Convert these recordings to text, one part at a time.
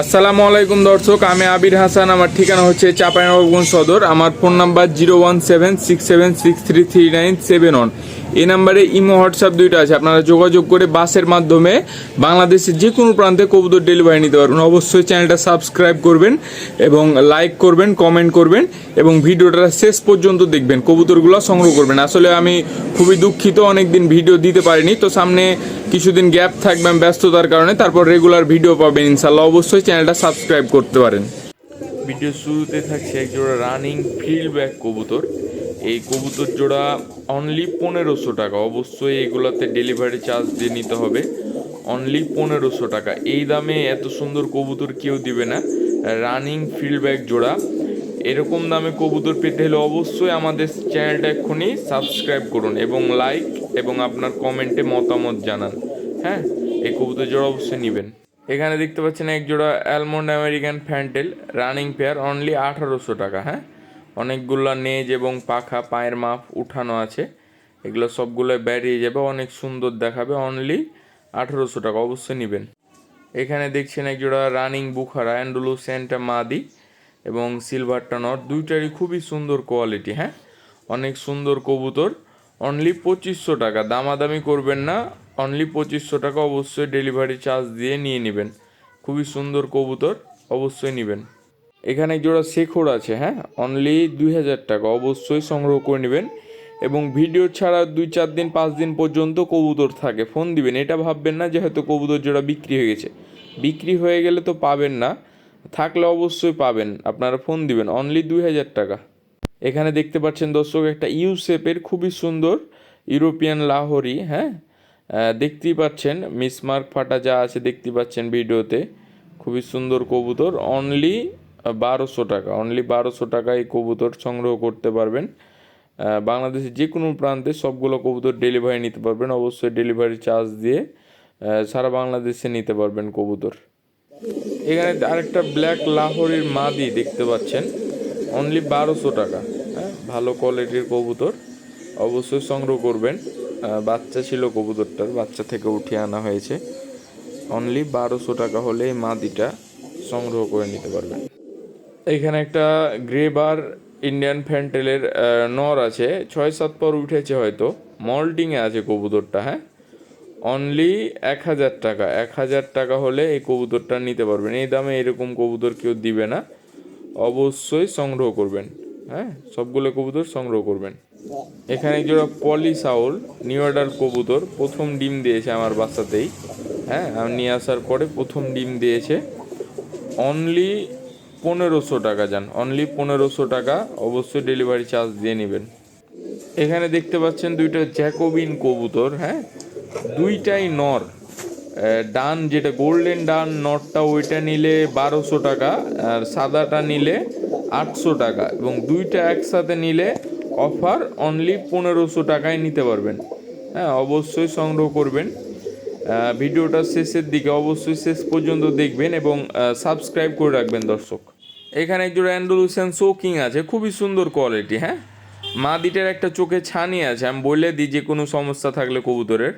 আসসালামু আলাইকুম দর্শক, আমি আবির হাসান, আমার ঠিকানা হচ্ছে চাপাইনবাবগঞ্জ সদর, আমার phone number zero one seven six seven six three three nine seven one. এই নাম্বারে ইমো, হোয়াটসঅ্যাপ দুইটা আছে। আপনারা যোগাযোগ করে বাসের মাধ্যমে বাংলাদেশের যে কোনো প্রান্তে কবুতর ডেলিভারি নিতে পারবেন। অবশ্যই চ্যানেলটা সাবস্ক্রাইব করবেন এবং লাইক করবেন, কমেন্ট করবেন এবং ভিডিওটা শেষ পর্যন্ত দেখবেন। কবুতরগুলো সংগ্রহ করবেন। আসলে আমি খুবই দুঃখিত, অনেকদিন ভিডিও দিতে পারিনি। তো সামনে কিছুদিন গ্যাপ থাকবে ব্যস্ততার কারণে, তারপর রেগুলার ভিডিও পাবেন ইনশাল্লাহ অবশ্যই চ্যানেলটা সাবস্ক্রাইব করতে পারেন। ভিডিও শুরুতে থাকছে এক জোড়া রানিং ফিল্ড ব্যাক কবুতর। এই কবুতর জোড়া অনলি পনেরোশো টাকা। অবশ্যই এগুলোতে ডেলিভারি চার্জ দিয়ে নিতে হবে। অনলি পনেরোশো টাকা। এই দামে এত সুন্দর কবুতর কেউ দিবে না। রানিং ফিল্ড ব্যাক জোড়া। এরকম দামে কবুতর পেতে হলে অবশ্যই আমাদের চ্যানেলটা এক্ষুনি সাবস্ক্রাইব করুন এবং লাইক এবং আপনার কমেন্টে মতামত জানান। হ্যাঁ এই কবুতর জোড়া অবশ্যই নেবেন। এখানে দেখতে পাচ্ছেন এক জোড়া almond American fantail running pair only আঠারোশো টাকা হ্যাঁ? অনেকগুলো নেজ এবং পাখা পায়ের মাপ উঠানো আছে। এগুলো সবগুলো বেরিয়ে যাবে, অনেক সুন্দর দেখাবে অনলি আঠারোশো টাকা, অবশ্যই নেবেন। এখানে দেখছেন এক জোড়া রানিং বুখারা অ্যান্ডুলু সেন্টা মাদি এবং সিলভারটা নট দুইটারই খুবই সুন্দর কোয়ালিটি হ্যাঁ? অনেক সুন্দর কবুতর অনলি পঁচিশশো টাকা, দামাদামি করবেন না অনলি পঁচিশশো টাকা, অবশ্যই ডেলিভারি চার্জ দিয়ে নিয়ে নেবেন। খুবই সুন্দর কবুতর, অবশ্যই নেবেন। এখানে জোড়া শেখর আছে হ্যাঁ? অনলি দুই হাজার টাকা। অবশ্যই সংগ্রহ করে নেবেন। এবং ভিডিও ছাড়া দুই চার দিন, পাঁচ দিন পর্যন্ত কবুতর থাকে। ফোন দিবেন। এটা ভাববেন না যে হয়তো কবুতর জোড়া বিক্রি হয়ে গেছে। বিক্রি হয়ে গেলে তো পাবেন না। থাকলে অবশ্যই পাবেন। আপনারা ফোন দিবেন। অনলি দুই হাজার টাকা। এখানে দেখতে পাচ্ছেন দর্শক, একটা ইউ শেপের খুবই সুন্দর ইউরোপিয়ান লাহোরি হ্যাঁ? দেখতেই পাচ্ছেন। মিসমার্ক ফাটা যা আছে দেখতেই পাচ্ছেন ভিডিওতে। খুবই সুন্দর কবুতর। অনলি বারোশো টাকা। অনলি বারোশো টাকা এই কবুতর সংগ্রহ করতে পারবেন। বাংলাদেশের যে কোনো প্রান্তে সবগুলো কবুতর ডেলিভারি নিতে পারবেন। অবশ্যই ডেলিভারি চার্জ দিয়ে সারা বাংলাদেশে নিতে পারবেন কবুতর। এখানে আরেকটা ব্ল্যাক লাহোরির মাদি দেখতে পাচ্ছেন। অনলি বারোশো টাকা। হ্যাঁ ভালো কোয়ালিটির কবুতর। অবশ্যই সংগ্রহ করবেন। বাচ্চা ছিল কবুতরটার, বাচ্চা থেকে উঠিয়ে আনা হয়েছে। অনলি বারোশো টাকা হলে মাদিটা সংগ্রহ করে নিতে পারবেন। এখানে একটা গ্রে বার ইন্ডিয়ান ফ্যান্টেলের নর আছে। ছয় সাত পর উঠেছে হয়তো। মল্টিংয়ে আছে কবুতরটা হ্যাঁ? অনলি এক হাজার টাকা। এক হাজার টাকা হলে এই কবুতরটা নিতে পারবেন। এই দামে এরকম কবুতর কেউ দিবে না। অবশ্যই সংগ্রহ করবেন হ্যাঁ? সবগুলো কবুতর সংগ্রহ করবেন। এখানে জোড়া পলি সাউল নিউ কবুতর। প্রথম ডিম দিয়েছে আমার বাচ্চাতেই হ্যাঁ? আমি নিয়ে আসার পরে প্রথম ডিম দিয়েছে। অনলি পনেরোশো টাকা যান। অনলি পনেরোশো টাকা অবশ্যই ডেলিভারি চার্জ দিয়ে নেবেন। এখানে দেখতে পাচ্ছেন দুইটা জ্যাকোবিন কবুতর হ্যাঁ? দুইটাই নর। ডান যেটা গোল্ডেন ডান নটটা ওইটা নিলে বারোশো টাকা, আর সাদাটা নিলে আটশো টাকা এবং দুইটা একসাথে নিলে অফার অনলি পনেরোশো টাকায় নিতে পারবেন। হ্যাঁ অবশ্যই সংগ্রহ করবেন। ভিডিওটা শেষের দিকে অবশ্যই শেষ পর্যন্ত দেখবেন এবং সাবস্ক্রাইব করে রাখবেন দর্শক। এখানে একজন অ্যান্ডোলুশিয়ান শোকিং আছে, খুবই সুন্দর কোয়ালিটি হ্যাঁ? মাদিটার একটা চোখে ছানি আছে, আমি বলে দিই যে কোনো সমস্যা থাকলে কবুতরের।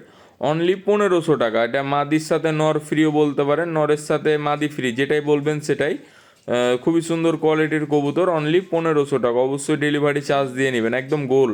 অনলি পনেরোশো টাকা, এটা মাদির সাথে নর ফ্রিও বলতে পারেন, নরের সাথে মাদি ফ্রি যেটাই বলবেন সেটাই। খুবই সুন্দর কোয়ালিটির কবুতর অনলি পনেরোশো টাকা, অবশ্যই ডেলিভারি চার্জ দিয়ে নেবেন, একদম গোল।